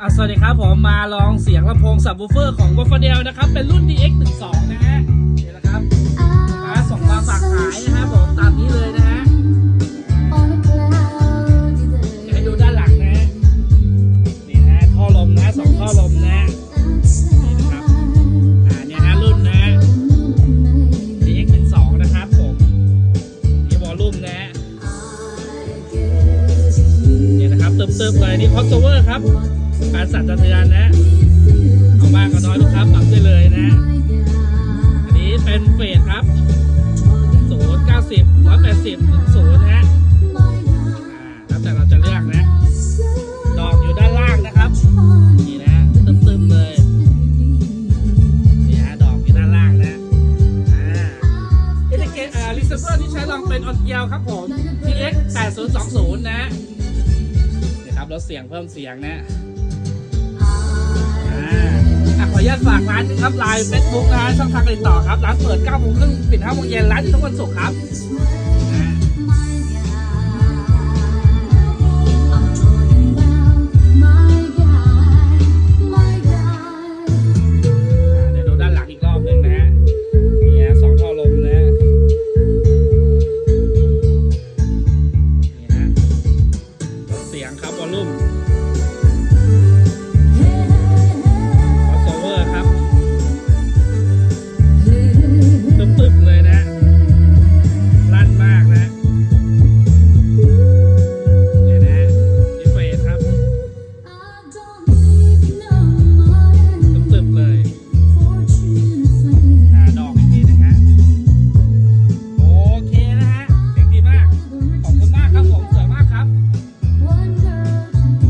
อะสวัสดีครับผมมาลองเสียงลำโพงสับวูเฟอร์ของ w a f f a d e l นะครับ เป็นรุ่น DX12 นะฮะนี่แหละครับนะส่งมาฝากขายนะครับผมตามนี้เลยนะฮะเดี๋ยวให้ดูด้านหลังนะฮะนี่นะฮะท่อลมนะสองท่อลมนะฮะนี่นะครับอ่าเนี่ยฮะรุ่นนะฮะ DX12 นะครับผมนี่วอลลุ่มนะฮะนี่นะครับเติมๆเลยนี่คอสโซเวอร์ครับ การสั่นสะเทือนนะเอามากก็น้อยลูกค้าปรับได้เลยนะ อันนี้เป็นเฟสครับ0 90 180 0นะฮะอ่าแล้วแต่เราจะเลือกนะ ดอกอยู่ด้านล่างนะครับ นี่นะตึมๆเลยนี่ฮะดอกอยู่ด้านล่างนะอ่าเอเดเกตอ่าลิซเฟอร์ที่ใช้ลองเป็นออนเกียวครับผม TX 8020นะนี่ครับแล้วเสียงเพิ่มเสียงนะ ญาตฝากร้านนึงครับไลน์เฟซบุ๊กนะฮะช่องทางติดต่อครับร้านเปิด9โมงครึ่งปิด5โมงเย็นร้านอยู่ทุกวันศุกร์ครับ